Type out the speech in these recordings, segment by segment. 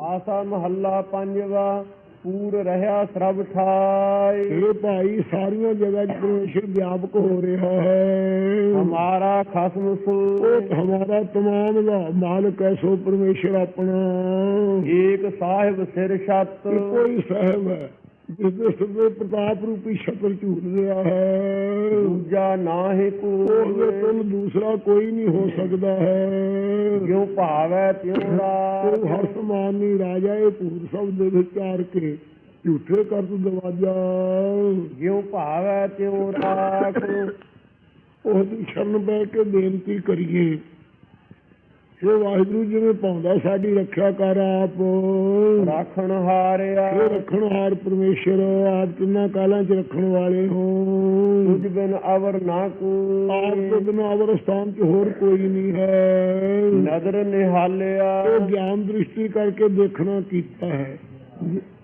ਆਸਾ ਮਹੱਲਾ ਪੰਜਵਾ ਪੂਰ ਰਹਾ ਸਰਬ ਠਾਈ। ਇਹ ਭਾਈ ਸਾਰੀਆਂ ਜਗ੍ਹਾ ਪਰਮੇਸ਼ਰ ਵਿਆਪਕ ਹੋ ਰਿਹਾ ਹੈ। ਹਮਾਰਾ ਖਸਮ ਸੋ ਉਹ ਹਮਾਰਾ ਤਮਾਮ ਦਾ ਮਾਲਕ ਹੈ ਸੋ ਪਰਮੇਸ਼ਰ ਆਪਣਾ। ਏਕ ਸਾਹਿਬ ਸਿਰ ਛਤ। ਹੀ ਸਾਹਿਬ ਹੈ ਜਿਸ ਤੇ ਪ੍ਰਤਾਪ ਰੂਪੀ ਛਤਰ ਝੂਟ ਰਿਹਾ ਹੈ। ਦੂਜਾ ਨਾਹੀ ਉਹਦੇ ਕੋ ਤੋਂ ਦੂਸਰਾ ਕੋਈ ਨਹੀਂ ਹੋ ਸਕਦਾ ਹੈ। ਕਿਉ ਭਾਵੈ ਤਿਉ ਉਹ ਰਾਖ ਹਰ ਸਮਾਨੀ ਰਾਜਾ ਇਹ ਪੂਰ ਸ਼ਬਦ ਦੇ ਵਿਚਾਰ ਕੇ ਝੂਠੇ ਕਰਤ ਦਵਾਜਾ ਜਿਉ ਭਾਵੈ ਤਿਉ ਰਾਖ ਉਹਦੀ ਸ਼ਰਨ ਬੈ ਕੇ ਬੇਨਤੀ ਕਰੀਏ। ਸੋ ਵਾਹਿਗੁਰੂ ਜਿਵੇਂ ਪਾਉਂਦਾ ਸਾਡੀ ਰੱਖਿਆ ਕਰ ਆਪ। ਰਾਖਣ ਹਾਰਿਆ ਇਹ ਰੱਖਣ ਹਾਰ ਪਰਮੇਸ਼ਰ ਆਪ ਤਿੰਨਾਂ ਕਾਲਾਂ 'ਚ ਰੱਖਣ ਵਾਲੇ ਹੋ। ਤੁਝ ਬਿਨ ਅਵਰ ਨਾ ਆਪ ਤੋਂ ਕੋ ਬਿਨਾਂ ਅਵਰ ਸਥਾਨ 'ਚ ਹੋਰ ਕੋਈ ਨਹੀਂ ਹੈ। ਨਦਰ ਨਿਹਾਲਿਆ। ਇਹ ਗਿਆਨ ਦ੍ਰਿਸ਼ਟੀ ਕਰਕੇ ਦੇਖਣਾ ਕੀਤਾ ਹੈ।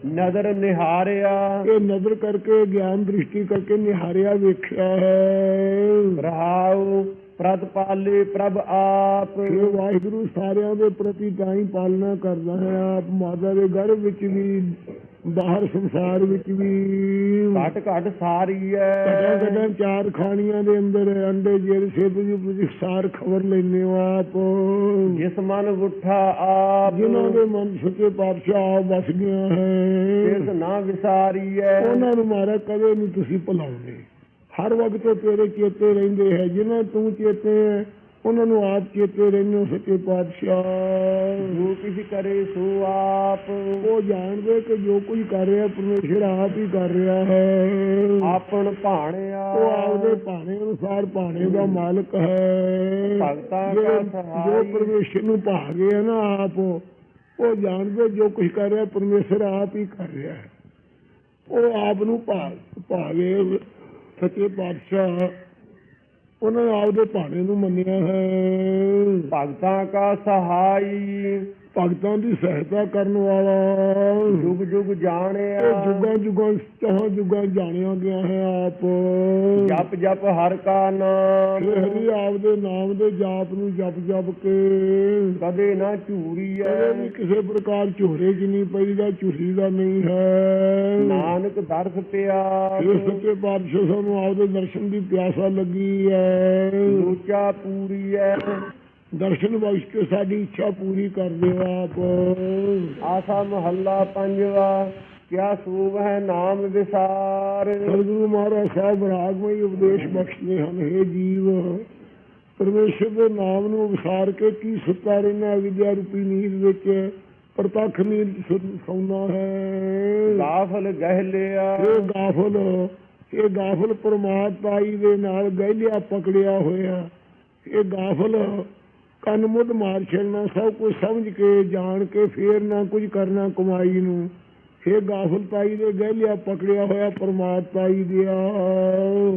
ਨਦਰ ਨਿਹਾਰਿਆ। ਇਹ ਨਜ਼ਰ ਕਰਕੇ ਗਿਆਨ ਦ੍ਰਿਸ਼ਟੀ ਕਰਕੇ ਨਿਹਾਰਿਆ ਵੇਖਿਆ ਹੈ। ਰਹਾਉ। ਪ੍ਰਤਪਾਲੇ ਪ੍ਰਭ ਆਪ। ਇਹ ਵਾਹਿਗੁਰੂ ਸਾਰਿਆਂ ਦੇ ਪ੍ਰਤੀ ਤਾਂ ਹੀ ਪਾਲਣਾ ਕਰਦਾ ਹੈ। ਆਪ ਮਾਤਾ ਦੇ ਗਰਭ ਵਿੱਚ ਵੀ ਬਾਹਰ ਸੰਸਾਰ ਵਿੱਚ ਵੀ। ਘਟ ਘਟ ਸਾਰੀ ਕਟਾ ਐ ਕਟਾ ਚਾਰ ਖਾਣੀਆਂ ਦੇ ਅੰਦਰ ਅੰਡੇ ਜੇਰ ਸੇਬ ਦੀ ਤੁਸੀਂ ਸਾਰ ਖਬਰ ਲੈਨੇ ਹੋ ਆਪ। ਜਿਸ ਮਨ ਉਠਾ ਆਪ। ਜਿਨ੍ਹਾਂ ਦੇ ਮਨ ਸੱਚੇ ਪਾਤਸ਼ਾਹ ਵਸ ਗਿਆ ਹੈ। ਨਾ ਵਿਸਾਰੀ ਐ ਉਹਨਾਂ ਨੂੰ ਮਾਰਾ ਕਦੇ ਨਹੀਂ ਤੁਸੀਂ ਭੁਲਾਉਂਦੇ। ਹਰ ਵਕਤ ਤੇਰੇ ਚੇਤੇ ਰਹਿੰਦੇ ਹੈ ਜਿਨ੍ਹਾਂ ਤੂੰ ਚੇਤੇ ਹੈ ਉਹਨਾਂ ਨੂੰ ਆਪ ਚੇਤੇ ਰਹਿੰਦੇ ਹੋ ਸੱਚੇ ਪਾਤਸ਼ਾਹ। ਜੋ ਕਿਛ ਕਰੇ ਸੋ ਆਪ। ਉਹ ਜਾਣਦੇ ਕਿ ਜੋ ਕੁਝ ਕਰ ਰਿਹਾ ਪਰਮੇਸ਼ਰ ਆਪ ਹੀ ਕਰ ਰਿਹਾ ਹੈ। ਆਪਣ ਭਾਣਿਆ। ਉਹ ਆਪਦੇ ਭਾਣੇ ਅਨੁਸਾਰ ਭਾਣੇ ਦਾ ਮਾਲਕ ਹੈ। ਭਗਤਾਂ ਜਿਹੜੇ- ਸਹਾਈ। ਜੋ ਪਰਮੇਸ਼ਰ ਨੂੰ ਭਾਗੇ ਹੈ ਨਾ ਆਪ ਉਹ ਜਾਣਦੇ ਜੋ ਕੁਝ ਕਰ ਰਿਹਾ ਪਰਮੇਸ਼ਰ ਆਪ ਹੀ ਕਰ ਰਿਹਾ ਹੈ। ਉਹ ਆਪ ਨੂੰ ਭਾਗ ਭਾਗੇ ਸੱਚੇ ਪਾਤਸ਼ਾਹ ਉਹਨਾਂ ਨੇ ਆਪਦੇ ਭਾਣੇ ਨੂੰ ਮੰਨਿਆ ਹੈ। ਭਗਤਾਂ ਕਾ ਸਹਾਈ। ਭਗਤਾਂ ਦੀ ਸਹਾਇਤਾ ਕਰਨ ਵਾਲਾ। ਜੁਗ ਜੁਗ ਜਾਣਿਆ। ਜੁਗਾਂ ਜੁਗਾਂ ਚਾਹਾਂ ਜੁਗਾਂ ਜਾਣਿਆ ਗਿਆ ਹੈ ਆਪ। ਜਪ ਜਪ ਹਰ ਕਾ ਨਾਮ। ਹਰੀ ਆਪ ਦੇ ਨਾਮ ਦੇ ਜਾਪ ਨੂੰ ਜਪ ਜਪ ਕੇ। ਕਦੇ ਨਾ ਝੂਰੀ ਕਦੇ ਵੀ ਐ ਕਿਸੇ ਪ੍ਰਕਾਰ ਝੋਰੇ 'ਚ ਨਹੀਂ ਪਈਦਾ ਝੂਰੀ ਦਾ ਨਹੀਂ ਹੈ। ਨਾਨਕ ਦਰਸ ਇਹ ਪਿਆਰ ਸੱਚੇ ਪਾਤਸ਼ਾਹ ਸਾਨੂੰ ਆਪਦੇ ਦਰਸ਼ਨ ਦੀ ਪਿਆਸਾ ਲੱਗੀ ਹੈ। ਲੋਚਾ ਪੂਰੀ ਐ। ਦਰਸ਼ਨ ਬਖਸ਼ ਕੇ ਸਾਡੀ ਇੱਛਾ ਪੂਰੀ ਕਰ ਦਿਓ ਆਪ। ਆਸਾ ਮਹੱਲਾ ਪੰਜਵਾ ਕਿਆ ਸੂਭ ਹੈ ਨਾਮ ਵਿਸਾਰ? ਸਤਿਗੁਰੂ ਮਹਾਰਾਜ ਸਾਹਿਬ ਰਾਗਮਈ ਉਪਦੇਸ਼ ਬਖਸ਼ਦੇ ਹਨ हे ਜੀਵ ਪਰਮੇਸ਼ਰ ਦੇ ਨਾਮ ਨੂੰ ਵਿਸਾਰ ਕੇ ਕੀ ਸੁੱਤਾ ਰਹਿਣਾ ਵਿਦਿਆ ਰੂਪੀ ਨੀਂਦ ਵਿੱਚ ਪ੍ਰਤੱਖ ਨੀਂਦ ਸੌਣਾ ਹੈ। ਗਾਫਲ ਗਹਿਲਿਆ। ਇਹ ਗਾਫਲ ਇਹ ਗਾਫਲ ਪਰਮਾਤਮਾ ਦੇ ਨਾਲ ਗਹਿਲਿਆ ਪਕੜਿਆ ਹੋਇਆ। ਇਹ ਗਾਫਲ ਕੰਨ ਮੁੱਢ ਮਾਰ ਛੱਡਣਾ ਸਭ ਕੁਝ ਸਮਝ ਕੇ ਜਾਣ ਕੇ ਫੇਰ ਨਾ ਕੁਝ ਕਰਨਾ ਕਮਾਈ ਨੂੰ। ਇਹ ਗਾਫਲ ਤਾਈ ਦੇ ਗਹਿਲਿਆ ਪਕੜਿਆ ਹੋਇਆ ਪਰਮਾਤਮਾ ਜੀ ਦਿਆ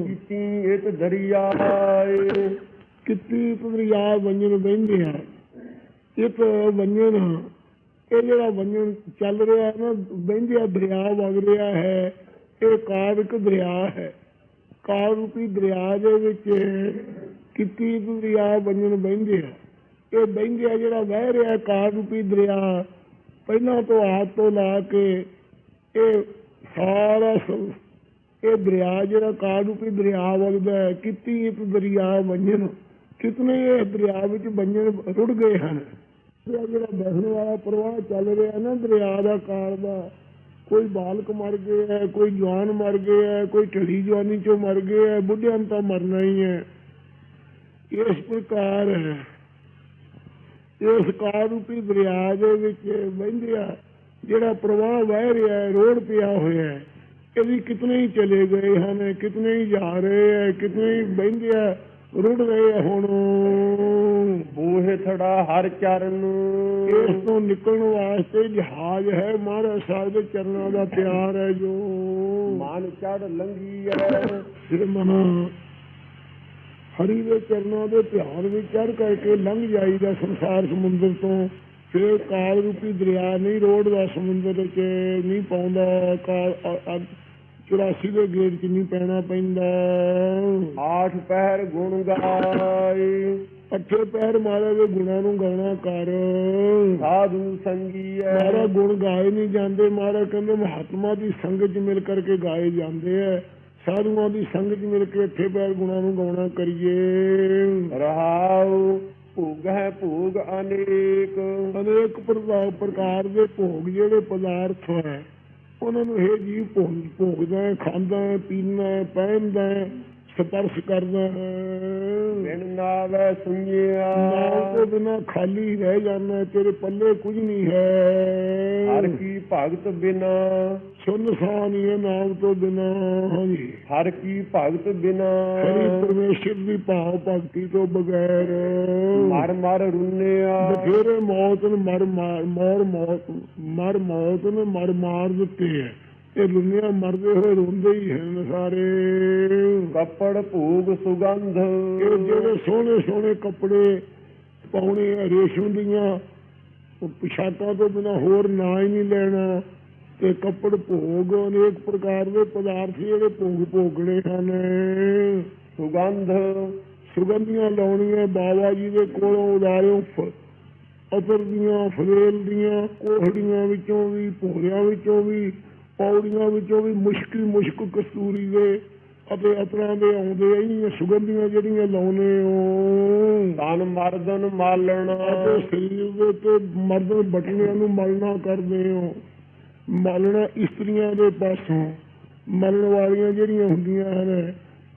ਕੀਤੀ ਇਤ ਦਰਿਆਏ ਕਿੱਤੀ ਦਰਿਆ ਵੰਜਨ ਬਹਿੰਦੇ ਆ। ਇੱਕ ਵੰਜਨ ਇਹ ਜਿਹੜਾ ਵੰਜਨ ਚੱਲ ਰਿਹਾ ਨਾ ਬਹਿੰਦੇ ਆ ਦਰਿਆ ਵਗ ਰਿਹਾ ਹੈ। ਇਹ ਕਾਵਿਕ ਦਰਿਆ ਹੈ। ਰੂਪੀ ਦਰਿਆ ਦੇ ਵਿੱਚ ਕਿੱਤੀ ਦਰਿਆ ਵੰਜਨ ਬਹਿੰਦੇ ਆ। ਇਹ ਬਹਿੰਦੇ ਜਿਹੜਾ ਵਹਿ ਰਿਹਾ ਕਾਰ ਰੂਪੀ ਦਰਿਆ, ਪਹਿਲਾਂ ਤੋਂ ਆਦ ਤੋਂ ਲਾ ਕੇ ਇਹ ਸਾਰਾ ਇਹ ਦਰਿਆ ਜਿਹੜਾ ਕਾਲ ਰੂਪੀ ਦਰਿਆ ਵਗਦਾ ਹੈ, ਕਿਤੀ ਇੱਕ ਦਰਿਆ ਵੰਜਨ ਕਿਤਨੇ ਇਹ ਦਰਿਆ ਵਿੱਚ ਵੰਜਨ ਰੁੜ ਗਏ ਹਨ। ਜਿਹੜਾ ਬਹਿਣ ਵਾਲਾ ਪ੍ਰਵਾਹ ਚੱਲ ਰਿਹਾ ਨਾ, ਦਰਿਆ ਦਾ ਕਾਰ ਦਾ, ਕੋਈ ਬਾਲਕ ਮਰ ਗਏ ਹੈ, ਕੋਈ ਜਵਾਨ ਮਰ ਗਏ ਹੈ, ਕੋਈ ਢਲੀ ਜਵਾਨੀ ਚੋਂ ਮਰ ਗਏ ਹੈ, ਬੁੱਢਿਆਂ ਨੂੰ ਤਾਂ ਮਰਨਾ ਹੀ ਹੈ। ਇਸ ਪ੍ਰਕਾਰ ਹੈ ਇਸ ਕਾਲ ਰੂਪੀ ਦਰਿਆ ਦੇ ਵਿੱਚ ਵਹਿੰਦਿਆ ਜਿਹੜਾ ਪ੍ਰਵਾਹ ਵਹਿ ਰਿਹਾ ਹੈ ਰੋੜ ਪਿਆ ਹੋਇਆ ਹੈ ਵੀ ਕਿਤਨੇ ਹੀ ਚਲੇ ਗਏ ਹਨ ਕਿਤਨੇ ਹੀ ਜਾ ਰਹੇ ਹੈ ਕਿਤਨੇ ਹੀ ਵਹਿੰਦੇ ਆ ਰੁੜ ਆ ਹੁਣ। ਬੂਹੇ ਥੜਾ ਹਰ ਚਰਨ। ਇਸ ਤੋਂ ਨਿਕਲਣ ਵਾਸਤੇ ਜਹਾਜ਼ ਹੈ ਮਹਾਰਾਜ ਸਾਹਿਬ ਦੇ ਚਰਨਾਂ ਦਾ ਪਿਆਰ ਹੈ ਜੋ। ਮਨ ਚੜ ਲੰਗੀ ਐ ਸਿਰ ਮਨਾ ਹਰੀ ਦੇ ਚਰਨਾਂ ਦੇ ਧਿਆਨ ਵਿੱਚ ਚੜ ਕਰਕੇ ਲੰਘ ਜਾਈਦਾ ਸੰਸਾਰ ਸਮੁੰਦਰ ਤੋਂ। ਫਿਰ ਕਾਲ ਰੂਪੀ ਦਰਿਆ ਨਹੀਂ ਰੋੜਦਾ ਸਮੁੰਦਰ ਵਿੱਚ ਨਹੀਂ ਪਾਉਂਦਾ ਕਾਲ ਅ- ਅ- 84 ਦੇ ਗੇਟ 'ਚ ਨਹੀਂ ਪੈਣਾ ਪੈਂਦਾ। ਆਠ ਪਹਿਰ ਗੁਣ ਗਾਏ। ਅੱਠੇ ਪੈਰ ਮਹਾਰਾਜ ਦੇ ਗੁਣਾਂ ਨੂੰ ਗਾਉਣਾ ਕਰ। ਸਾਧੂ ਸੰਗੀਐ। ਮਹਾਰਾਜ ਗੁਣ ਗਾਏ ਨਹੀਂ ਜਾਂਦੇ ਮਹਾਰਾਜ ਕਹਿੰਦੇ ਮਹਾਤਮਾ ਦੀ ਸੰਗਤ 'ਚ ਮਿਲ ਕਰਕੇ ਗਾਏ ਜਾਂਦੇ ਐ। ਸਾਧੂਆਂ ਦੀ ਸੰਗਤ ਮਿਲ ਕੇ ਅੱਠੇ ਪੈਰ ਗੁਣਾਂ ਨੂੰ ਗਾਉਣਾ ਕਰੀਏ। ਰਹਾਉ ਭੋਗ ਹੈ ਭੋਗ ਅਨੇਕ। ਅਨੇਕ ਪ੍ਰਕਾਰ ਪ੍ਰਕਾਰ ਦੇ ਭੋਗ ਜਿਹੜੇ ਪਦਾਰਥ ਹੈ ਉਹਨਾਂ ਨੂੰ ਇਹ ਜੀਵ ਭੋਗ ਭੋਗਦਾ ਖਾਂਦਾ ਪੀਂਦਾ ਪਹਿਨਦਾ ਸਪਰਸ਼ ਕਰਦਾ ਬਿਨ ਨਾਵੈ ਸੁਣਿਆ। ਨਾਮ ਤੋਂ ਬਿਨਾ ਖਾਲੀ ਰਹਿ ਜਾਣਾ ਤੇਰੇ ਪੱਲੇ ਕੁਝ ਨਹੀਂ ਹੈ। ਹਰ ਕੀ ਭਗਤ ਬਿਨਾ। ਸੁਨ ਸਾਨੀ ਹੈ ਨਾਮ ਤੋਂ ਬਿਨਾ ਹਾਂਜੀ। ਹਰ ਕੀ ਭਗਤ ਬਿਨਾ। ਹਰੀ ਪਰਮੇਸ਼ਰ ਦੀ ਭਾਵ ਭਗਤੀ ਤੋਂ ਬਗੈਰ। ਮਰ ਮਰ ਰੁੰਨਿਆ। ਬਥੇਰੇ ਮੌਤ ਨੇ ਮਰ ਮਾਰ ਮਰ ਮੌਤ ਮਰ ਮੌਤ ਨੇ ਮਰ ਮਾਰ ਦਿੱਤੇ ਹੈ। ਇਹ ਦੁਨੀਆ ਮਰਦੇ ਹੋਏ ਰੋਂਦੇ ਹੀ ਹਨ ਸਾਰੇ। ਕੱਪੜ ਭੋਗ ਸੁਗੰਧ। ਇਹ ਜਿਹੜੇ ਸੋਹਣੇ ਸੋਹਣੇ ਕੱਪੜੇ ਪਾਉਣੇ ਆ, ਰੇਸ਼ਮ ਦੀਆਂ, ਉਹ ਪੁਸ਼ਾਕਾਂ ਤੋਂ ਬਿਨਾ ਹੋਰ ਨਾ ਹੀ ਨਹੀਂ ਲੈਣਾ। ਤੇ ਕੱਪੜ ਭੋਗ, ਅਨੇਕ ਪ੍ਰਕਾਰ ਦੇ ਪਦਾਰਥ ਜਿਹੜੇ ਭੋਗ ਭੋਗਣੇ ਹਨ। ਸੁਗੰਧ, ਸੁਗੰਧੀਆਂ ਲਾਉਣੀਆਂ ਬਾਬਾ ਜੀ ਦੇ ਕੋਲੋਂ ਉਦਾਰਿਓ ਫ- ਅਤਰ ਦੀਆਂ ਫਰੇਲ ਦੀਆਂ, ਕੋਹੜੀਆਂ ਵਿੱਚੋਂ ਵੀ, ਭੋਰਿਆਂ ਵਿੱਚੋਂ ਵੀ, ਪੌੜੀਆਂ ਵਿੱਚੋਂ ਵੀ ਮੁਸ਼ਕੀ ਮੁਸ਼ਕ ਕਸਤੂਰੀ ਦੇ ਅਤੇ ਅਤਰਾਂ ਦੇ ਆਉਂਦੇ ਆ ਇਹ ਸੁਗੰਧੀਆਂ ਜਿਹੜੀਆਂ ਲਾਉਨੇ ਉਹ ਤਨ ਮਰਦਨ ਮਾਲਣਾ ਅਤੇ ਸਰੀਰ ਦੇ ਤੇ ਮਰਦ ਬਟਨਿਆਂ ਨੂੰ ਮਲਣਾ ਕਰਦੇ ਹੋ ਮਲਣਾ ਇਸਤਰੀਆਂ ਦੇ ਪਾਸੋਂ ਮਲਣ ਵਾਲੀਆਂ ਜਿਹੜੀਆਂ ਹੁੰਦੀਆਂ ਹਨ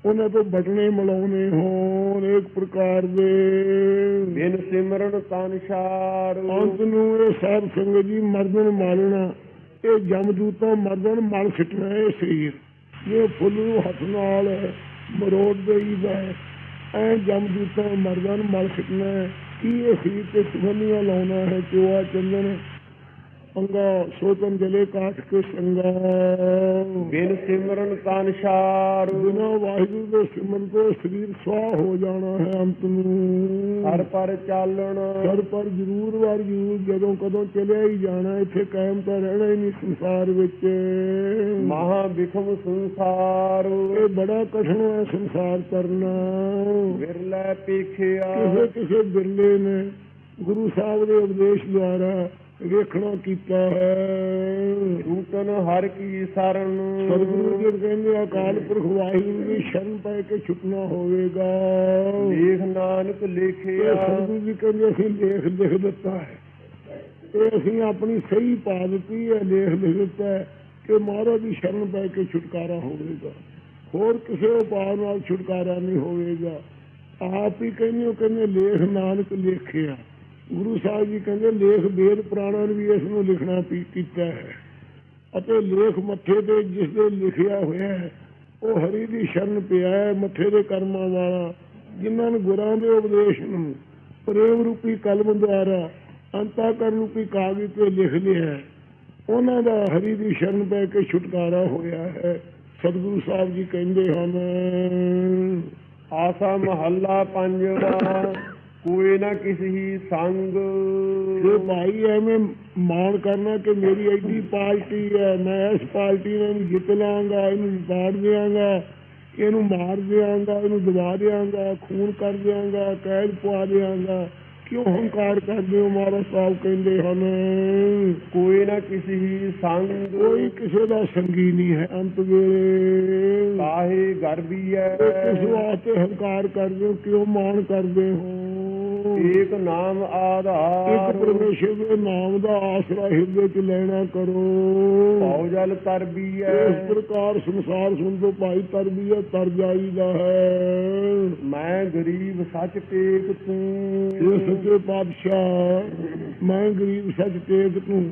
ਉਹਨਾਂ ਤੋਂ ਬਟਨੇ ਮਲਾਉਣੇ ਹੋਣ ਇੱਕ ਪ੍ਰਕਾਰ ਦੇ। ਬਿਨ ਸਿਮਰਨ ਤਨ ਅੰਤ ਨੂੰ ਇਹ ਸਾਧ ਸੰਗਤ ਜੀ ਮਰਦਨ ਮਾਲਣਾ ਇਹ ਜਮਦੂਤਾਂ ਮਰਦਨ ਮਲ ਸਿੱਟਣਾ ਇਹ ਸਰੀਰ। ਇਹ ਫੁੱਲ ਨੂੰ ਹੱਥ ਨਾਲ ਮਰੋੜ ਦੇਈਦਾ ਐ ਜਮਦੂਤਾਂ ਮਰਦਨ ਮਲ ਸਿੱਟਣਾ ਹੈ। ਕੀ ਇਹ ਸਰੀਰ ਤੇ ਸੁਗੰਧੀਆਂ ਲਾਉਣਾ ਹੈ, ਚੋਆ ਚੰਦਨ ਅੰਗਾ ਸੋਤਨ ਜਲੇ ਕਾਟ ਕੇ ਸੰਗਾ। ਬਿਨ ਸਿਮਰਨ ਤਨ ਬਿਨਾ ਵਾਹਿਗੁਰੂ ਦੇ ਸਿਮਰਨ ਤੋਂ ਸਰੀਰ ਸਵਾਹ ਹੋ ਜਾਣਾ ਹੈ ਅੰਤ ਨੂੰ। ਹਰ ਪਰ ਚਾਲਣ। ਸਰ ਪਰ ਜ਼ਰੂਰ ਵਾਰ ਜ਼ਰੂਰ ਜਦੋਂ ਕਦੋਂ ਚਲਿਆ ਹੀ ਜਾਣਾ ਇੱਥੇ ਕਾਇਮ ਤਾਂ ਰਹਿਣਾ ਹੀ ਨਹੀਂ ਸੰਸਾਰ ਵਿੱਚ। ਮਹਾ ਵਿਖਮ ਸੰਸਾਰ। ਇਹ ਬੜਾ ਕਠਿਨ ਹੈ ਸੰਸਾਰ ਕਰਨਾ। ਵਿਰਲੇ ਪੇਖਿਆ ਕਿਸੇ ਕਿਸੇ ਬਿਰਲੇ ਨੇ ਗੁਰੂ ਸਾਹਿਬ ਦੇ ਉਪਦੇਸ਼ ਦੁਆਰਾ ਵੇਖਣਾ ਕੀਤਾ ਹੈ। ਰੂਟਨ ਹਰ ਕੀ ਸਰਨ ਸਤਿਗੁਰੂ ਜੀ ਕਹਿੰਦੇ ਅਕਾਲ ਪੁਰਖ ਵਾਹਿਗੁਰੂ ਦੀ ਸ਼ਰਨ ਪੈ ਕੇ ਛੁੱਟਣਾ ਹੋਵੇਗਾ। ਲੇਖ ਨਾਨਕ ਲਿਖਿਆ ਸਤਿਗੁਰੂ ਜੀ ਕਹਿੰਦੇ ਅਸੀਂ ਲੇਖ ਲਿਖ ਦਿੱਤਾ ਹੈ। ਇਹ ਅਸੀਂ ਆਪਣੀ ਸਹੀ ਪਾ ਦਿੱਤੀ ਹੈ ਲੇਖ ਲਿਖ ਦਿੱਤਾ ਹੈ ਕਿ ਮਹਾਰਾਜ ਦੀ ਸ਼ਰਨ ਪੈ ਕੇ ਛੁਟਕਾਰਾ ਹੋਵੇਗਾ। ਹੋਰ ਕਿਸੇ ਉਪਾਅ ਨਾਲ ਛੁਟਕਾਰਾ ਨਹੀਂ ਹੋਵੇਗਾ। ਆਪ ਹੀ ਕਹਿੰਦੇ ਹੋ ਕਹਿੰਦੇ ਲੇਖ ਨਾਨਕ ਲਿਖਿਆ ਗੁਰੂ ਸਾਹਿਬ ਜੀ ਕਹਿੰਦੇ, ਲੇਖ ਵੇਦ ਪੁਰਾਣਾਂ ਨੇ ਵੀ ਇਸ ਨੂੰ ਲਿਖਣਾ ਕੀਤਾ ਹੈ। ਅਤੇ ਲੇਖ ਮੱਥੇ ਤੇ ਜਿਸ ਦੇ ਲਿਖਿਆ ਹੋਇਆ ਹੈ, ਉਹ ਹਰੀ ਦੀ ਸ਼ਰਨ ਪਿਆ ਹੈ, ਮੱਥੇ ਦੇ ਕਰਮਾਂ ਵਾਲਾ, ਜਿਨ੍ਹਾਂ ਨੇ ਗੁਰਾਂ ਦੇ ਉਪਦੇਸ਼ ਨੂੰ ਪ੍ਰੇਮ ਰੂਪੀ ਕਲਮ ਦੁਆਰਾ ਅੰਤਾਕਰਨ ਰੂਪੀ ਕਾਗਜ਼ ਤੇ ਲਿਖ ਲਿਆ ਉਹਨਾਂ ਦਾ ਹਰੀ ਦੀ ਸ਼ਰਨ ਪੈ ਕੇ ਛੁਟਕਾਰਾ ਹੋਇਆ ਹੈ। ਸਤਿਗੁਰੂ ਸਾਹਿਬ ਜੀ ਕਹਿੰਦੇ ਹਨ, ਆਸਾ ਮਹੱਲਾ ਪੰਜਵਾ। ਕੋਈ ਨਾ ਕਿਸੇ ਸੰਗ। ਜੇ ਭਾਈ ਐਵੇਂ ਮਾਣ ਕਰਨਾ ਕਿ ਮੇਰੀ ਐਡੀ ਪਾਰਟੀ ਹੈ ਮੈਂ ਇਸ ਪਾਰਟੀ ਨੂੰ ਜਿੱਤ ਲਾਂਗਾ ਇਹਨੂੰ ਜਿਤਾੜ ਦਿਆਂਗਾ ਇਹਨੂੰ ਮਾਰ ਦਿਆਂਗਾ ਇਹਨੂੰ ਦਬਾ ਦਿਆਂਗਾ ਖੂਨ ਕਰ ਦਿਆਂਗਾ ਕੈਦ ਪਵਾ ਦਿਆਂਗਾ। ਕਿਉਂ ਹੰਕਾਰ ਕਰਦੇ ਹੋ ਮਹਾਰਾਜ ਸਾਹਿਬ ਕਹਿੰਦੇ ਹਨ? ਕੋਈ ਨਾ ਕਿਸੇ ਸੰਗ। ਕੋਈ ਕਿਸੇ ਦਾ ਸੰਗੀ ਨਹੀਂ ਹੈ ਅੰਤ ਵੇਲੇ। ਕਾਹੇ ਗਰਬੀ ਹੈ? ਕਿਸ ਵਾਸਤੇ ਹੰਕਾਰ ਕਰਦੇ ਹੋ ਕਿਉਂ ਮਾਣ ਕਰਦੇ ਹੋ? ਏਕ ਨਾਮ ਇੱਕ ਆਧਾਰ ਪਰਮੇਸ਼ਰ ਦੇ ਨਾਮ ਦਾ ਆਸਰਾ ਹਿਰਦੇ ਚ ਲੈਣਾ ਕਰੋ। ਭਉ ਜਲ ਤਰਬੀ ਇਸ ਹੈ ਪ੍ਰਕਾਰ ਸੰਸਾਰ ਸੁਣ ਤੋਂ ਭਾਈ ਤਰਬੀਅਤ ਤਰ ਜਾਈਦਾ ਹੈ। ਮੈਂ ਗਰੀਬ ਸੱਚ ਟੇਕ ਇਹ ਤੂੰ ਸੱਚੇ ਪਾਤਸ਼ਾਹ ਮੈਂ ਗਰੀਬ ਸੱਚ ਤੇਗ ਤੂੰ।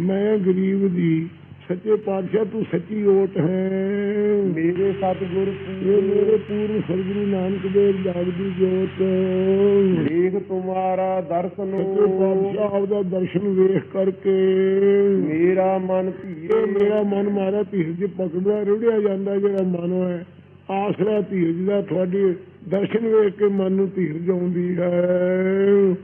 ਮੈਂ ਗਰੀਬ ਦੀ ਸੱਚੇ ਪਾਤਸ਼ਾਹ ਤੂੰ ਸੱਚੀ ਓਟ ਹੈ। ਮੇਰੇ ਸਤਿਗੁਰ ਇਹ ਮੇਰੇ ਪੂਰਨ ਸਤਿਗੁਰੂ ਨਾਨਕ ਦੇਵ ਜਾਗਦੀ ਜੋਤ। ਦੇਖ ਤੁਮਾਰਾ ਦਰਸ਼ਨ ਸੱਚੇ ਪਾਤਸ਼ਾਹ ਆਪਦਾ ਦਰਸ਼ਨ ਵੇਖ ਕਰਕੇ। ਮੇਰਾ ਮਨ ਧੀਏ ਮੇਰਾ ਮਨ ਮਾਰਾ ਧੀਰਜ ਪਕੜਦਾ ਰੁੜਿਆ ਜਾਂਦਾ ਜਿਹੜਾ ਮਨ ਹੈ ਆਸਰਾ ਧੀਰਜ ਦਾ ਤੁਹਾਡੇ ਦਰਸ਼ਨ ਵੇਖ ਕੇ ਮਨ ਨੂੰ ਧੀਰਜ ਆਉਂਦੀ ਹੈ।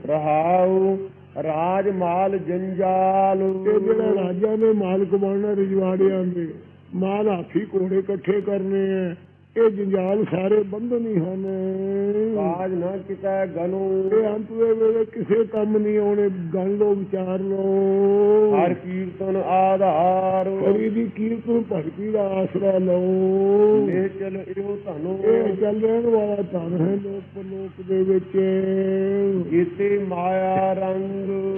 ਰਹਾਉ। ਰਾਜ ਮਾਲ ਜੰਜਾਲ। ਇਹ ਜਿਹੜਾ ਰਾਜਾ ਨੇ ਮਾਲ ਕਮਾਉਣਾ ਰਜਵਾੜਿਆਂ ਦੇ, ਮਾਲ ਹਾਥੀ ਘੋੜੇ ਇਕੱਠੇ ਕਰਨੇ ਆ ਇਹ ਜੰਜਾਲ ਸਾਰੇ ਬੰਧਨ ਹੀ ਹਨ। ਕਾਜ ਨਾ ਕਿਤੈ ਗਨੂ ਇਹ ਅੰਤ ਦੇ ਵੇਲੇ ਕਿਸੇ ਕੰਮ ਨਹੀਂ ਆਉਣੇ ਗਣ ਲੋ ਵਿਚਾਰ ਲੋ ਹਰ ਕੀਰਤਨ ਆਧਾਰ। ਹਰੀ ਦੀ ਕੀਰਤਨ ਭਗਤੀ ਦਾ ਆਸਰਾ ਲਓ। ਲੈ ਚਲ ਇਹੋ ਧਨੋ ਇਹ ਚੱਲ ਰਹਿਣ ਵਾਲਾ ਧਨ ਹੈ ਲੋਕ ਪਰਲੋਕ ਦੇ ਵਿੱਚ। ਜੀਤੇ ਮਾਇਆ ਰੰਗ।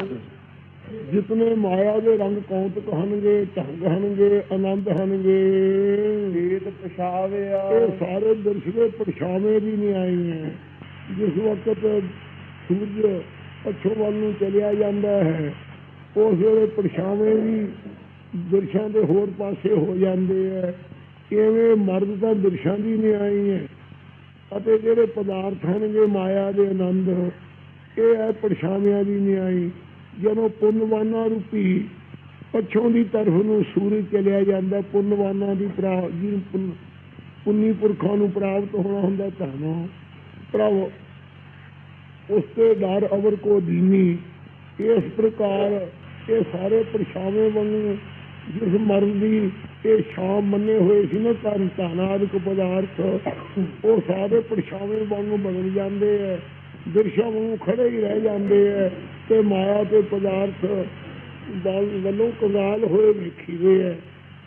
ਜਿਤਨੇ ਮਾਇਆ ਦੇ ਰੰਗ ਕੌਤਕ ਹਨਗੇ ਢੰਗ ਹਨਗੇ ਆਨੰਦ ਹਨਗੇ ਪਰਛਾਵੇ ਪਛਾਵਿਆ ਇਹ ਸਾਰੇ ਦਰਸ਼ਕੇ ਪਰਛਾਵੇਂ ਵੀ ਨਹੀਂ ਆਏ ਹੈ ਜਿਸ ਵਕਤ ਸੂਰਜ ਪੱਛੋਂ ਵੱਲ ਨੂੰ ਚਲਿਆ ਜਾਂਦਾ ਹੈ, ਉਸ ਵੇਲੇ ਪਰਛਾਵੇਂ ਵੀ ਦਰਸ਼ਾਂ ਦੇ ਹੋਰ ਪਾਸੇ ਹੋ ਜਾਂਦੇ ਹੈ ਕਿਵੇਂ ਮਰਦ ਤਾਂ ਦਰਸ਼ਾਂ ਦੀ ਨਹੀਂ ਆਈ ਹੈ ਅਤੇ ਜਿਹੜੇ ਪਦਾਰਥ ਹਨਗੇ ਮਾਇਆ ਦੇ ਆਨੰਦ, ਇਹ ਹੈ ਪਰਛਾਵਿਆਂ ਦੀ ਨਹੀਂ ਆਈ ਜਦੋਂ ਪੁੰਨਵਾਨਾ ਰੂਪੀ ਪੱਛੋਂ ਦੀ ਤਰਫ ਨੂੰ ਸੂਰਜ ਚਲਿਆ ਜਾਂਦਾ, ਪੁੰਨਵਾਨਾਂ ਦੀ ਪ੍ਰਾਪਤ ਜਿਹਨੂੰ ਪੁੰਨੀ ਪੁਰਖਾਂ ਨੂੰ ਪ੍ਰਾਪਤ ਹੋਣਾ ਹੁੰਦਾ ਧਨੋ ਪ੍ਰਭ ਉਸ ਤੇ ਡਰ ਅਵਰ ਕੋ ਦੀਨੀ। ਇਸ ਪ੍ਰਕਾਰ ਇਹ ਸਾਰੇ ਪਰਛਾਵੇਂ ਵਾਂਗੂ ਜਿਸ ਮਰਨ ਦੀ ਇਹ ਸ਼ਾਮ ਮੰਨੇ ਹੋਏ ਸੀ ਨਾ, ਧਨ ਧਨਾਦਿਕ ਪਦਾਰਥ, ਉਹ ਸਾਰੇ ਪਰਛਾਵੇਂ ਵਾਂਗੂ ਬਦਲ ਜਾਂਦੇ ਐ। ਦ੍ਰਿਸ਼ਾਂ ਵਾਂਗੂ ਖੜੇ ਹੀ ਰਹਿ ਜਾਂਦੇ ਐ ਤੇ ਮਾਇਆ ਤੇ ਪਦਾਰਥ ਵੱਲ- ਵੱਲੋਂ ਕੰਗਾਲ ਹੋਏ ਵੇਖੀਦੇ ਐ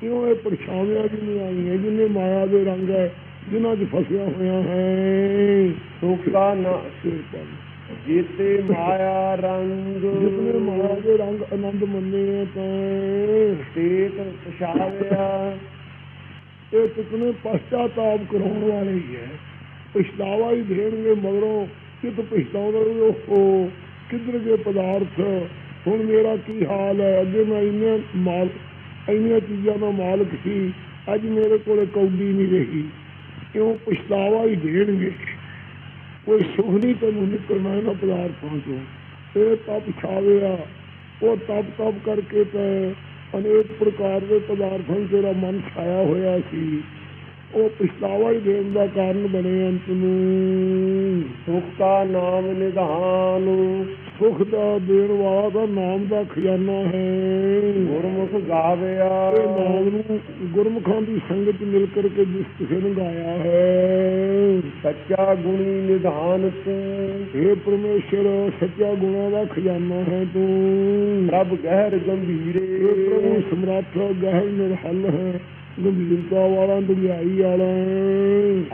ਕਿਉਂ ਇਹ ਪਰਛਾਵਿਆਂ ਦੀ ਨਹੀਂ ਆਈਆਂ ਜਿੰਨੇ ਮਾਇਆ ਦੇ ਰੰਗ ਹੈ ਜਿਨ੍ਹਾਂ 'ਚ ਫਸਿਆ ਹੋਇਆ ਹੈ। ਸੁਖਾ ਨਾ ਸਿਰ ਪਰ ਜੀਤੇ ਮਾਇਆ ਰੰਗ। ਜਿਤਨੇ ਮਾਇਆ ਦੇ ਰੰਗ ਆਨੰਦ ਮੰਨੇ ਹੈ ਤਾਂ ਤੇਤ ਪਛਾਵਿਆ। ਇਹ ਕਿਤਨੇ ਪਛਤਾਤਾਪ ਕਰਾਉਣ ਵਾਲੇ ਹੀ ਹੈ। ਪਛਤਾਵਾ ਹੀ ਦੇਣਗੇ ਮਗਰੋਂ ਕਿਤ ਪਛਤਾਉਣਗੇ ਉਹ? ਕਿੱਧਰ ਗਏ ਪਦਾਰਥ? ਹੁਣ ਮੇਰਾ ਕੀ ਹਾਲ ਹੈ? ਅੱਗੇ ਮੈਂ ਇੰਨੇ ਮਾਲ ਇੰਨੀਆਂ ਚੀਜ਼ਾਂ ਦਾ ਮਾਲਕ ਸੀ। ਅੱਜ ਮੇਰੇ ਕੋਲੇ ਕੌਡੀ ਨਹੀਂ ਰਹੀ। ਕਿਉਂ? ਪਛਤਾਵਾ ਹੀ ਦੇਣਗੇ। ਕੋਈ ਸੁਖ ਨਹੀਂ ਤੈਨੂੰ ਨਿਕਲਣਾ ਇਹਨਾਂ ਪਦਾਰਥਾਂ ਚੋਂ। ਇਹ ਤਪ ਛਾਵਿਆ। ਉਹ ਤਪ ਤਪ ਕਰਕੇ ਤੇ ਅਨੇਕ ਪ੍ਰਕਾਰ ਦੇ ਪਦਾਰਥਾਂ ਤੇਰਾ ਮਨ ਛਾਇਆ ਹੋਇਆ ਸੀ। ਉਹ ਪਛਤਾਵਾ ਹੀ ਦੇਣ ਦਾ ਕਾਰਨ ਬਣੇ ਅੰਤ ਨੂੰ। ਸੁਖ ਕਾ ਨਾਮ ਨਿਧਾਨ। ਸੁਖ ਦਾ ਦੇਣ ਵਾਲਾ ਦਾ ਨਾਮ ਦਾ ਖਜ਼ਾਨਾ ਹੈ। ਗੁਰਮੁਖ ਗਾਵਿਆ ਨਾਮ ਨੂੰ ਗੁਰਮੁਖਾਂ ਦੀ ਸੰਗਤ ਮਿਲ ਕਰਕੇ ਜਿਸ ਕਿਸੇ ਨੇ ਗਾਇਆ ਹੈ। ਸੱਚਾ ਗੁਣੀ ਨਿਧਾਨ ਤੂੰ। हे ਪਰਮੇਸ਼ਰ ਸੱਚਾ ਗੁਣਾਂ ਦਾ ਖਜ਼ਾਨਾ ਹੈ ਤੂੰ। ਪ੍ਰਭ ਗਹਿਰ ਗੰਭੀਰੇ। ਪ੍ਰਭੂ ਸਮਰੱਥ ਗਹਿਰ ਨਿਰਹਲ ਹੈ। ਗੰਭੀਰਤਾ ਵਾਲਾ ਦੁਗਿਆਈ ਵਾਲਾ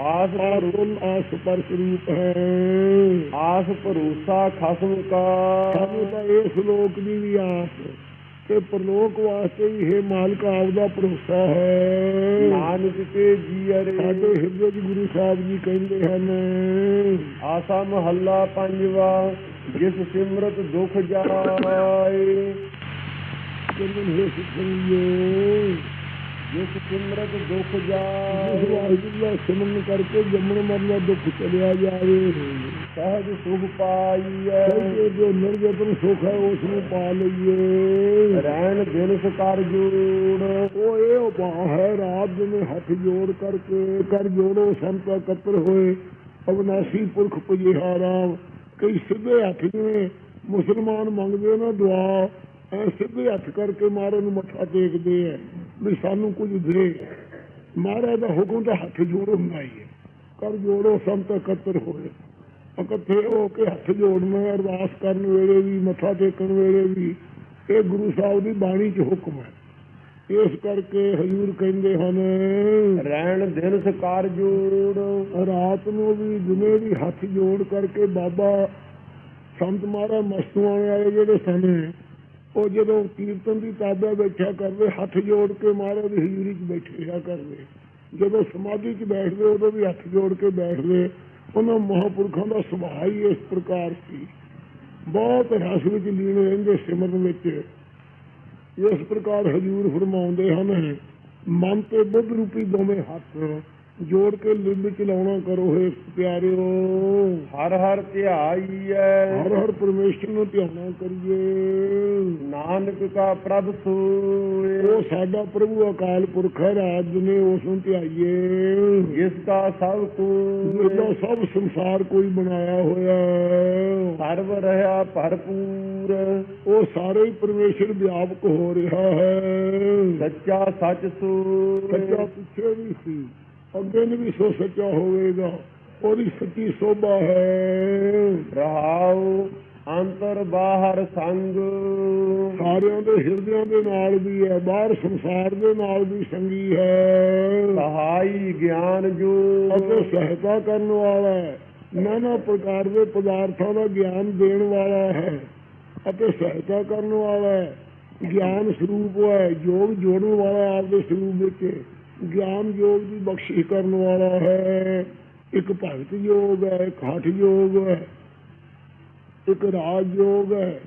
ਆਸ ਆਸੁਲ ਆਸ ਪਰ ਸਰੂਪ ਹੈ। ਆਸ ਭਰੋਸਾ ਖਸਮ ਕਾ। ਸਾਨੂੰ ਤਾਂ ਇਸ ਲੋਕ ਦੀ ਵੀ ਆਸ ਤੇ ਪਰਲੋਕ ਵਾਸਤੇ ਵੀ ਹੈ ਮਾਲਕ ਆਪ ਦਾ ਭਰੋਸਾ ਹੈ। ਨਾਨਕ ਕੇ ਜੀਅਰੇ। ਸਾਡੇ ਹਿਰਦੇ 'ਚ ਗੁਰੂ ਸਾਹਿਬ ਜੀ ਕਹਿੰਦੇ ਹਨ ਆਸਾ ਮਹੱਲਾ ਪੰਜਵਾ ਜਿਸ ਸਿਮਰਤ ਦੁਖ ਜਾਏ। ਕਹਿੰਦੇ ਨੇ ਸਿੱਖਣੀਏ ਜਿਸ ਸਿਮਰਤ ਦੁਖ ਜਾਏ। ਵਾਹਿਗੁਰੂ ਸਿਮਰਨ ਕਰਕੇ ਜੰਮਣ ਮਰਨ ਦਾ ਦੁੱਖ ਚਲਿਆ ਜਾਵੇ। ਸਹਿਜ ਸੁਖ ਪਾਈਐ। ਜੋ ਨਿਰਜਤਨ ਸੁਖ ਹੈ ਉਸ ਨੂੰ ਪਾ ਲਈਏ। ਰਹਿਣ ਦਿਨ ਸਕਾਰ ਜੋੜ। ਉਹ ਇਹ ਉਪਾਅ ਹੈ ਰਾਤ ਦਿਨ ਹੱਥ ਜੋੜ ਕਰਕੇ ਕਰ ਜੋੜੋ ਸੰਤ ਇਕੱਤਰ ਹੋਏ। ਅਵਨਾਸੀ ਪੁਰਖ ਪੁਜਿਹਾਰਾ ਕਈ ਸਿੱਧੇ ਹੱਥ ਜਿਵੇਂ ਮੁਸਲਮਾਨ ਮੰਗਦੇ ਨਾ ਦੁਆ ਐ ਸਿੱਧੇ ਹੱਥ ਕਰਕੇ ਮਹਾਰਾਜ ਨੂੰ ਮੱਥਾ ਟੇਕਦੇ ਐ। ਵੀ ਸਾਨੂੰ ਕੁਝ ਦੇ। ਮਹਾਰਾਜ ਦਾ ਹੁਕਮ ਤਾਂ ਹੱਥ ਜੋੜ ਹੁੰਦਾ ਹੀ ਹੈ ਕਰ ਜੋੜੋ ਸੰਤ ਇਕੱਤਰ ਹੋਏ। ਇਕੱਠੇ ਹੋ ਕੇ ਹੱਥ ਜੋੜਨਾ ਅਰਦਾਸ ਕਰਨ ਵੇਲੇ ਵੀ ਮੱਥਾ ਟੇਕਣ ਵੇਲੇ ਵੀ ਇਹ ਗੁਰੂ ਸਾਹਿਬ ਦੀ ਬਾਣੀ 'ਚ ਹੁਕਮ ਹੈ। ਇਸ ਕਰਕੇ ਹਜ਼ੂਰ ਕਹਿੰਦੇ ਹਨ ਰਹਿਣ ਦਿਨ ਸਕਾਰ ਜੋੜ। ਰਾਤ ਨੂੰ ਵੀ ਦਿਨੇ ਵੀ ਹੱਥ ਜੋੜ ਕਰਕੇ ਬਾਬਾ ਸੰਤ ਮਹਾਰਾਜ ਮਸਤੂਆਂ ਵਾਲੇ ਜਿਹੜੇ ਸਨ ਉਹ ਜਦੋਂ ਕੀਰਤਨ ਦੀ ਤਾਬਿਆ ਬੈਠਿਆ ਕਰਦੇ, ਹੱਥ ਜੋੜ ਕੇ ਮਹਾਰਾਜ ਦੀ ਹਜ਼ੂਰੀ 'ਚ ਬੈਠੇ ਕਰਦੇ। ਜਦੋਂ ਸਮਾਧੀ 'ਚ ਬੈਠਦੇ, ਉਦੋਂ ਵੀ ਹੱਥ ਜੋੜ ਕੇ ਬੈਠਦੇ। ਉਹਨਾਂ ਮਹਾਂਪੁਰਖਾਂ ਦਾ ਸੁਭਾਅ ਹੀ ਇਸ ਪ੍ਰਕਾਰ ਸੀ। ਬਹੁਤ ਰਸ ਵਿੱਚ ਲੀਨ ਰਹਿੰਦੇ ਸਿਮਰਨ ਵਿੱਚ। ਇਸ ਪ੍ਰਕਾਰ ਹਜੂਰ ਫਰਮਾਉਂਦੇ ਹਨ, ਮਨ ਤੇ ਬੁੱਧ ਰੂਪੀ ਦੋਵੇਂ ਹੱਥ ਜੋੜ ਕੇ ਲਿੰਬ ਚਲਾਉਣਾ ਕਰੋ ਹੈ ਪਿਆਰਿਓ। ਹਰ ਹਰ ਧਿਆਈਐ। ਹਰ ਹਰ ਪਰਮੇਸ਼ਰ ਨੂੰ ਧਿਆਨਾ ਕਰੀਏ। ਨਾਨਕ ਕਾ ਪ੍ਰਭ ਸੋਏ। ਉਹ ਸਾਡਾ ਪ੍ਰਭੂ ਅਕਾਲ ਪੁਰਖ ਹੈ ਰਾਜ ਨੇ ਉਸ ਨੂੰ ਧਿਆਈਏ। ਜਿਸ ਕਾ ਸਭ ਜਿਹਦਾ ਕੋ ਸਭ ਸੰਸਾਰ ਕੋਈ ਬਣਾਇਆ ਹੋਇਆ ਹੈ। ਸਰਬ ਰਹਾ ਭਰਪੂਰ। ਉਹ ਸਾਰੇ ਹੀ ਪਰਮੇਸ਼ਰ ਵਿਆਪਕ ਹੋ ਰਿਹਾ ਹੈ। ਸੱਚਾ ਸੱਚ ਸੱਚਾ ਸੋਏ ਪਿੱਛੇ ਵੀ ਸੀ। ਅੱਗੇ ਨੂੰ ਵੀ ਸੋ ਸੱਚਾ ਹੋਵੇਗਾ, ਉਹਦੀ ਸੱਚੀ ਸੋਭਾ ਹੈ। ਰਹਾਉ ਅੰਤਰ ਬਾਹਰ ਸੰਗ। ਸਾਰਿਆਂ ਦੇ ਹਿਰਦਿਆਂ ਦੇ ਨਾਲ ਵੀ ਹੈ, ਬਾਹਰ ਸੰਸਾਰ ਦੇ ਨਾਲ ਵੀ ਸੰਗੀ ਹੈ। ਸਹਾਈ ਗਿਆਨ ਜੋ ਅਤੇ ਸਹਾਇਤਾ ਕਰਨ ਵਾਲਾ ਹੈ, ਨਾਨਾ ਪ੍ਰਕਾਰ ਦੇ ਪਦਾਰਥਾਂ ਦਾ ਗਿਆਨ ਦੇਣ ਵਾਲਾ ਹੈ। ਅਤੇ ਸਹਾਇਤਾ ਕਰਨ ਵਾਲਾ ਹੈ, ਗਿਆਨ ਸਰੂਪ ਹੈ ਯੋਗ ਜੋੜਨ ਵਾਲਾ ਆਪਦੇ ਸਰੂਪ ਵਿੱਚ। ਗਿਆਨ ਯੋਗ ਦੀ ਬਖਸ਼ਿਸ਼ ਕਰਨ ਵਾਲਾ ਹੈ। ਇੱਕ ਭਗਤ ਯੋਗ ਹੈ, ਇੱਕ ਹਠ ਯੋਗ ਹੈ, ਇੱਕ ਰਾਜ ਯੋਗ ਹੈ।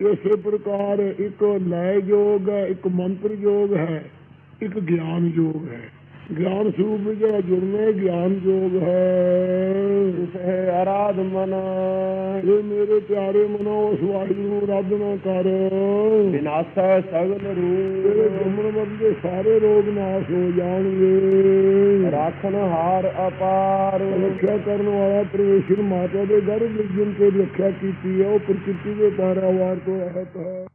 ਇਸੇ ਪ੍ਰਕਾਰ ਇੱਕ ਲੈ ਯੋਗ ਹੈ, ਇੱਕ ਮੰਤਰ ਯੋਗ ਹੈ, ਇੱਕ ਗਿਆਨ ਯੋਗ ਹੈ। ਵਿੱਚ ਜਿਹੜਾ ਜੁੜਨਾ ਹੈ ਹੈ। ਇਸ ਹੈ ਆਰਾਧ ਮਨ। ਇਹ ਮੇਰੇ ਪਿਆਰੇ ਮਨੋ ਉਸ ਵਾਹਿਗੁਰੂ ਨੂੰ ਰੱਬ ਨਾ ਕਰ। ਵਿਨਾਸ਼ੈ ਸਗਲ ਤੇਰੇ ਰੂਪ ਜੰਮਣ ਮਰਨ ਦੇ ਸਾਰੇ ਰੋਗ ਨਾਸ਼ ਹੋ ਜਾਣਗੇ। ਰਾਖਨ ਹਾਰ ਅਪਾਰ। ਰੱਖਿਆ ਕਰਨ ਵਾਲਾ ਪਰਮੇਸ਼ਰ ਮਾਤਾ ਦੇ ਗਰਭ ਜਿਨ ਤੇ ਰੱਖਿਆ ਕੀਤੀ ਹੈ ਉਹ ਪ੍ਰਕਿਰਤੀ ਦੇ ਪਾਰਾਵਾਰ ਤੋਂ ਰਹਿਤ ਹੈ।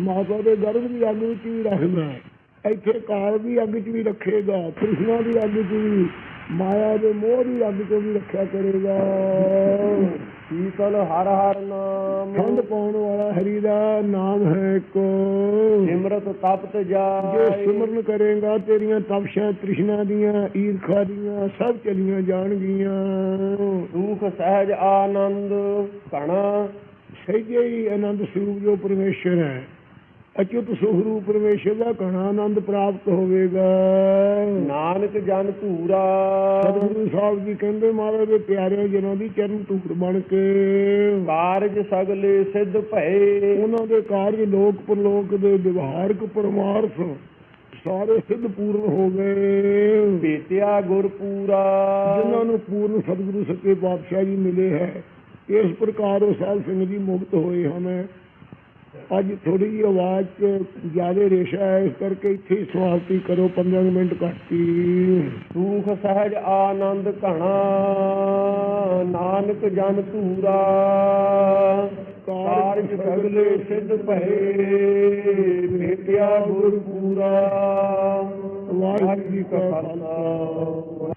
ਮਾਤਾ ਦੇ ਗਰਭ ਦੀ ਅੱਗ ਵਿੱਚ ਵੀ ਰੱਖਦਾ ਹੈ। ਇੱਥੇ ਕਾਲ ਦੀ ਅੱਗ 'ਚ ਵੀ ਰੱਖੇਗਾ ਕ੍ਰਿਸ਼ਨਾ ਦੀ ਅੱਗ 'ਚ ਵੀ ਮਾਇਆ ਦੇ ਮੋਹ ਦੀ ਅੱਗ 'ਚ ਵੀ ਰੱਖਿਆ ਕਰੇਗਾ। ਸ਼ੀਤਲ ਹਰ ਹਰ ਨਾਮ। ਠੰਡ ਪਾਉਣ ਵਾਲਾ ਹਰੀ ਦਾ ਨਾਮ ਹੈ ਇੱਕ। ਸਿਮਰਤ ਤਪਤ ਜੇ ਜਾਏ ਸਿਮਰਨ ਕਰੇਗਾ ਤੇਰੀਆਂ ਤਪਸ਼ਾਂ ਤ੍ਰਿਸ਼ਨਾ ਦੀਆਂ ਈਰਖਾ ਦੀਆਂ ਸਭ ਚਲੀਆਂ ਜਾਣਗੀਆਂ। ਸੁਖ ਸਹਿਜ ਆਨੰਦ ਕਣਾ ਸਹਿਜੇ ਹੀ ਆਨੰਦ ਸਰੂਪ ਜੋ ਪਰਮੇਸ਼ਰ ਹੈ। ਅਚੁੱਤ ਸੁਖ ਰੂਪ ਪਰਮੇਸ਼ਰ ਦਾ ਘਣਾ ਆਨੰਦ ਪ੍ਰਾਪਤ ਹੋਵੇਗਾ। ਨਾਨਕ ਜਨ ਧੂਰਾ। ਸਤਿਗੁਰੂ ਸਾਹਿਬ ਜੀ ਕਹਿੰਦੇ ਮਹਾਰਾਜ ਦੇ ਪਿਆਰੇ ਜਨਾਂ ਦੀ ਚਰਨ ਧੂੜ ਬਣ ਕੇ। ਕਾਰਜ ਸਗਲੇ ਸਿੱਧ ਭਏ। ਉਹਨਾਂ ਦੇ ਕਾਰਜ ਲੋਕ ਪਰਲੋਕ ਦੇ ਵਿਵਹਾਰਕ ਪਰਮਾਰਥ ਸਾਰੇ ਸਿੱਧ ਪੂਰਨ ਹੋ ਗਏ। ਭੇਟਿਆ ਗੁਰ ਪੂਰਾ। ਜਿਨ੍ਹਾਂ ਨੂੰ ਪੂਰਨ ਸਤਿਗੁਰੂ ਸੱਚੇ ਪਾਤਸ਼ਾਹ ਜੀ ਮਿਲੇ ਹੈ ਇਸ ਪ੍ਰਕਾਰ ਉਹ ਸਾਧ ਸਿੰਘ ਜੀ ਮੁਕਤ ਹੋਏ ਹਨ। ਅੱਜ ਥੋੜੀ ਜਿਹੀ ਆਵਾਜ਼ 'ਚ ਜ਼ਿਆਦਾ ਰੇਸ਼ਾ ਹੈ ਇਸ ਕਰਕੇ ਇੱਥੇ ਸਮਾਪਤੀ ਕਰੋ 15 ਮਿੰਟ ਘੱਟੀ ਸੁਖ ਸਹਿਜ ਆਨੰਦ ਘਣਾ ਨਾਨਕ ਜਨ ਧੂਰਾ। ਕਾਰਜ ਸਗਲੇ ਸਿੱਧ ਭਏ ਭੇਟਿਆ ਗੁਰ ਪੂਰਾ। ਵਾਹਿਗੁਰੂ ਜੀ ਕਾ ਖਾਲਸਾ।